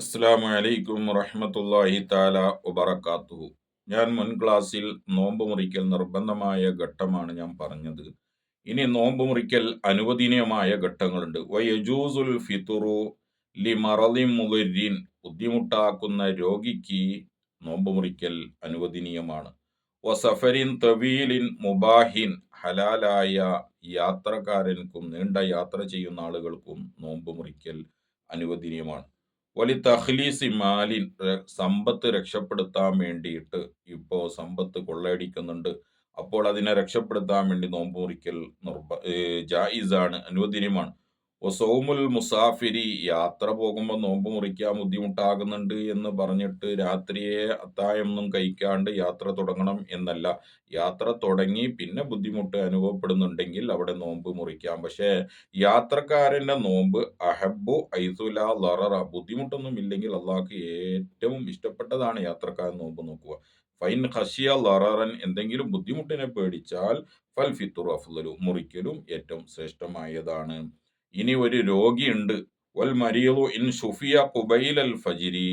അസ്സാമു അലൈക്കും വറഹമത്തല്ലാഹി താല വബറക്കാത്തു ഞാൻ മുൻ ക്ലാസ്സിൽ നോമ്പ് മുറിക്കൽ നിർബന്ധമായ ഘട്ടമാണ് ഞാൻ പറഞ്ഞത്. ഇനി നോമ്പ് മുറിക്കൽ അനുവദനീയമായ ഘട്ടങ്ങളുണ്ട്. വയജൂസുൽ ഫിത്തുറു ലി മറലി മുഗരീൻ ബുദ്ധിമുട്ടാക്കുന്ന രോഗിക്ക് നോമ്പ് മുറിക്കൽ അനുവദനീയമാണ്. വസഫരിൻ തവീലിൻ മുബാഹിൻ ഹലാലായ യാത്രക്കാരൻക്കും നീണ്ട യാത്ര ചെയ്യുന്ന ആളുകൾക്കും നോമ്പ് മുറിക്കൽ അനുവദനീയമാണ്. വലി തഹ്ലീസി മാലിൻ സമ്പത്ത് രക്ഷപ്പെടുത്താൻ വേണ്ടിയിട്ട് ഇപ്പോൾ സമ്പത്ത് കൊള്ളയടിക്കുന്നുണ്ട്. അപ്പോൾ അതിനെ രക്ഷപ്പെടുത്താൻ വേണ്ടി നോമ്പ് മുറിക്കൽ നിർബ ജായിസാണ് അനുവദനീയമാണ്. ഒസോമുൽ മുസാഫിരി യാത്ര പോകുമ്പോൾ നോമ്പ് മുറിക്കാൻ ബുദ്ധിമുട്ടാകുന്നുണ്ട് എന്ന് പറഞ്ഞിട്ട് രാത്രിയെ അത്തായൊന്നും കഴിക്കാണ്ട് യാത്ര തുടങ്ങണം എന്നല്ല. യാത്ര തുടങ്ങി പിന്നെ ബുദ്ധിമുട്ട് അനുഭവപ്പെടുന്നുണ്ടെങ്കിൽ അവിടെ നോമ്പ് മുറിക്കാം. പക്ഷേ യാത്രക്കാരന്റെ നോമ്പ് അഹബു ഐസുല ലററ ബുദ്ധിമുട്ടൊന്നും ഇല്ലെങ്കിൽ അള്ളാഹ്ക്ക് ഏറ്റവും ഇഷ്ടപ്പെട്ടതാണ് യാത്രക്കാരൻ നോമ്പ് നോക്കുക. ഫൈൻ ഹഷിയ ലററൻ എന്തെങ്കിലും ബുദ്ധിമുട്ടിനെ പേടിച്ചാൽ ഫൽ ഫിത്തുർ അഫ്ലു മുറിക്കലും ഏറ്റവും ശ്രേഷ്ഠമായതാണ്. ഇനി ഒരു രോഗിയുണ്ട്. വൽ മരിയോ ഇൻ ഷുഫിയ കുബൈൽ അൽ ഫജിരി.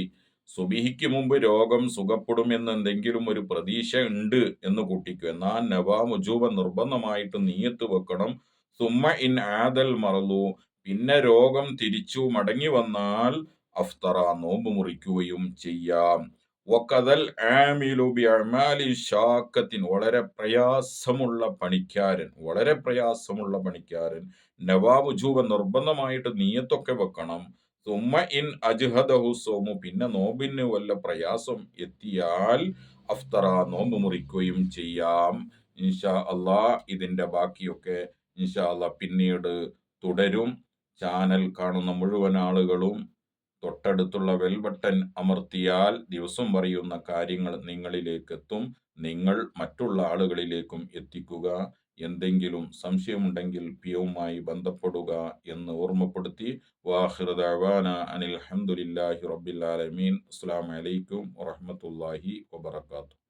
സുബിഹിക്ക് മുമ്പ് രോഗം സുഖപ്പെടുമെന്ന് എന്തെങ്കിലും ഒരു പ്രതീക്ഷ ഉണ്ട് എന്ന് കൂട്ടിക്കും. എന്നാൽ നവാ മുജൂബ നിർബന്ധമായിട്ട് നീയത്ത് വെക്കണം. സുമ്മ ഇൻ ആദൽ മറലു. പിന്നെ രോഗം തിരിച്ചു മടങ്ങി വന്നാൽ അഫ്തറ നോമ്പ് മുറിക്കുകയും ചെയ്യാം. വക്കതൽ ആമിലുബി ബിഅമാലി ഷാക്കത്തിൻ വളരെ പ്രയാസമുള്ള പണിക്കാരൻ വളരെ പ്രയാസമുള്ള പണിക്കാരൻ നവാബുജൂബ നിർബന്ധമായിട്ട് നീയത്തൊക്കെ വെക്കണം. തുമ്മ ഇൻ അജ്ഹദഹു സോമു പിന്നെ നോമ്പിന് വല്ല പ്രയാസം എത്തിയാൽ അഫ്തറ നോമ്പ് മുറിക്കുകയും ചെയ്യാം. ഇൻഷാ അള്ളാ ഇതിന്റെ ബാക്കിയൊക്കെ ഇൻഷാ അള്ളാ പിന്നീട് തുടരും. ചാനൽ കാണുന്ന മുഴുവൻ ആളുകളും തൊട്ടടുത്തുള്ള വെൽവട്ടൻ അമർത്തിയാൽ ദിവസം പറയുന്ന കാര്യങ്ങൾ നിങ്ങളിലേക്ക് എത്തും നിങ്ങൾ മറ്റുള്ള ആളുകളിലേക്കും എത്തിക്കുക. എന്തെങ്കിലും സംശയമുണ്ടെങ്കിൽ പിയവുമായി ബന്ധപ്പെടുക എന്ന് ഓർമ്മപ്പെടുത്തി. വാഹൃദാന അനിൽ അഹമ്മദില്ലാഹി റബ്ബിൽ ആലമീൻ. അസ്സാം വലൈക്കും വറഹമത്തല്ലാഹി വബർക്കാത്തു